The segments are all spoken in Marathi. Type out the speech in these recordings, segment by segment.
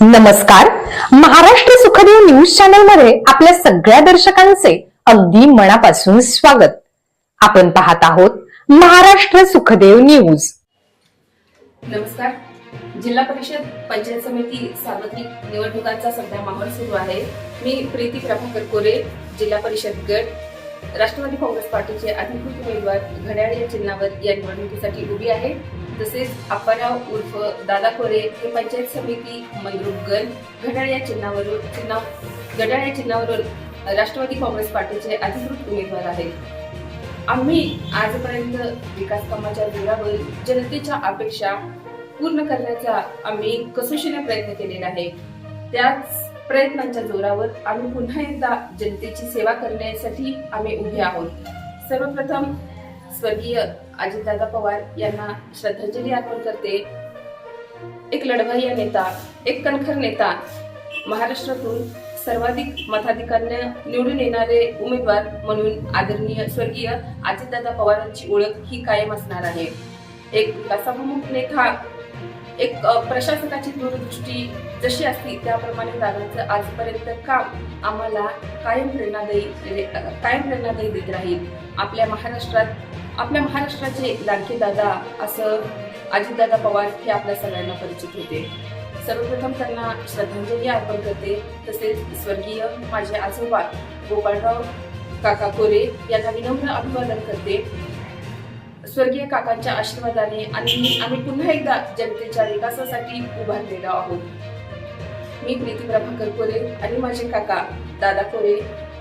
नमस्कार. महाराष्ट्र सुखदेव न्यूज चॅनलमध्ये आपल्या सगळ्या दर्शकांचे अगदी मनापासून स्वागत. आपण पाहत आहोत महाराष्ट्र सुखदेव न्यूज. नमस्कार. जिल्हा परिषद पंचायत समिती सार्वत्रिक निवडणुकांचा सध्या माहोल सुरू आहे. मी प्रीती प्रभाकर कोरे जिल्हा परिषद गट. राष्ट्रवादी काँग्रेस पार्टीचे अधिकृत उमेदवार घड्याळ या चिन्हावर या निवडणुकीसाठी उभी आहे. तसेच अप्पाराव उर्फ दादा कोरे हे पंचायत समिती मंद्रुप गण घड्याळ या चिन्हावरून चिन्हा घड्याळ या चिन्हावरून राष्ट्रवादी काँग्रेस पार्टीचे अधिकृत उमेदवार आहेत. आम्ही आजपर्यंत विकास कामाच्या जोरावर जनतेच्या अपेक्षा पूर्ण करण्याचा आम्ही कसोशीने प्रयत्न केलेला आहे. त्याच प्रयत्नांच्या जोरावर आम्ही पुन्हा एकदा जनतेची सेवा करण्यासाठी आम्ही उभे आहोत. सर्वप्रथम स्वर्गीय अजितदादा पवार यांना श्रद्धांजली अर्पण करते. एक लढवय्या नेता एक कणखर नेता महाराष्ट्रातून सर्वाधिक मताधिकाऱ्या निवडून येणारे उमेदवार म्हणून आदरणीय स्वर्गीय अजितदादा पवारांची ओळख ही कायम असणार आहे. एक विकासाभिमुख नेता एक प्रशासकाची दूरदृष्टी जशी असती त्याप्रमाणे दादांचं आजपर्यंत काम आम्हाला कायम प्रेरणादायी म्हणजे, कायम प्रेरणादायी देत राहील. आपल्या महाराष्ट्रात आपल्या महाराष्ट्राचे लाडके दादा असं अजितदादा पवार हे आपल्या सगळ्यांना परिचित होते. सर्वप्रथम त्यांना श्रद्धांजली अर्पण करते. तसेच स्वर्गीय माझे आजोबा गोपाळराव काका कोरे यांना विनम्र अभिवादन करते. स्वर्गीय काकांच्या आशीर्वादाने आणि आम्ही पुन्हा एकदा जनतेच्या विकासासाठी उभारलेलो आहोत. मी प्रीती प्रभाकर कोरे आणि माझे काका दादा कोरे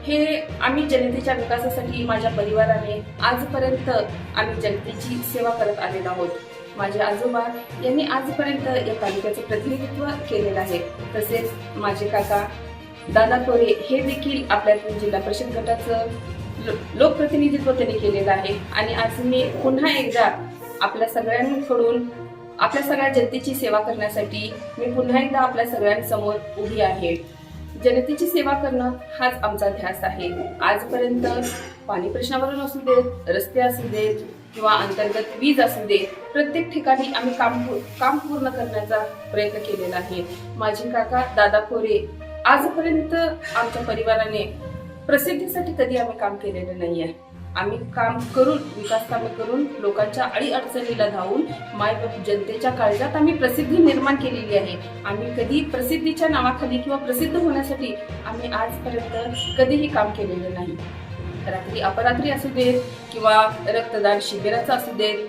हे आम्ही जनतेच्या विकासासाठी माझ्या परिवाराने आजपर्यंत आम्ही जनतेची सेवा करत आलेलो आहोत. माझे आजोबा यांनी आजपर्यंत या तालुक्याचं प्रतिनिधित्व केलेलं आहे. तसेच माझे काका दादा कोरे हे देखील आपल्यातून जिल्हा परिषद गटाचं लोकप्रतिनिधित्व त्यांनी केलेलं आहे. आणि आज मी पुन्हा एकदा आपल्या सगळ्यांकडून आपल्या सगळ्या जनतेची सेवा करण्यासाठी मी पुन्हा एकदा आपल्या सगळ्यांसमोर उभी आहे. जनतेची सेवा करणं हाच आमचा ध्यास आहे. आजपर्यंत पाणी प्रश्नावरून असू देत रस्ते असू देत किंवा अंतर्गत वीज असू देत प्रत्येक ठिकाणी आम्ही काम काम पूर्ण करण्याचा प्रयत्न केलेला आहे. माझे काका दादा कोरे आजपर्यंत आमच्या परिवाराने प्रसिद्धीसाठी कधी आम्ही काम केलेलं नाही आहे आम्ही काम करून विकास कामे करून लोकांच्या अडी अडचणीला धावून माय जनतेच्या काळजात आम्ही प्रसिद्धी निर्माण केलेली आहे. आम्ही कधी प्रसिद्धीच्या नावाखाली किंवा प्रसिद्ध होण्यासाठी आम्ही आजपर्यंत कधीही काम केलेलं नाही. रात्री अपरात्री असू देत किंवा रक्तदान शिबिराचं असू देत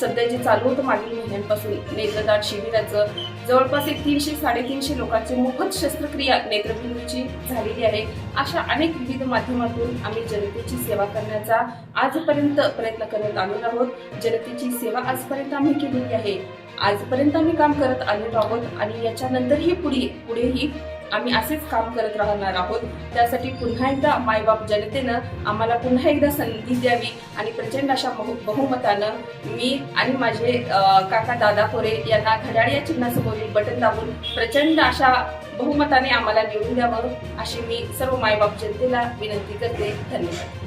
सध्या जे चालू होतं मागील महिन्यांपासून. नेत्रदान शिबिराचं जवळपास एक तीनशे साडेतीनशे लोकांची मोफत शस्त्रक्रिया नेत्रबिंदूची झालेली आहे. अशा अनेक विविध माध्यमातून आम्ही जनतेची सेवा करण्याचा आजपर्यंत प्रयत्न करत आलेलो आहोत. जनतेची सेवा आजपर्यंत आम्ही केलेली आहे. आजपर्यंत आम्ही काम करत आलेलो आहोत आणि याच्यानंतरही पुढे पुढेही आम्ही असेच काम करत राहणार आहोत. त्यासाठी पुन्हा एकदा मायबाप जनतेनं आम्हाला पुन्हा एकदा संधी द्यावी आणि प्रचंड अशा बहु बहुमतानं मी आणि माझे काका दादा कोरे यांना घड्याळ या चिन्हासमोरील बटन दाबून प्रचंड अशा बहुमताने आम्हाला निवडून द्यावं अशी मी सर्व मायबाप जनतेला विनंती करते. धन्यवाद.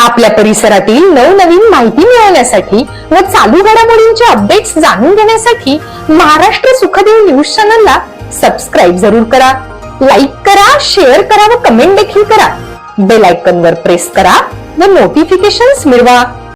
आपल्या परिसरातील नवनवीन माहिती मिळवण्यासाठी व चालू घडामोडींचे अपडेट्स जाणून घेण्यासाठी महाराष्ट्र सुखदेव न्यूज चॅनलला सबस्क्राईब जरूर करा लाईक करा शेअर करा व कमेंट देखील करा. बेल आयकन वर प्रेस करा व नोटिफिकेशन्स मिळवा.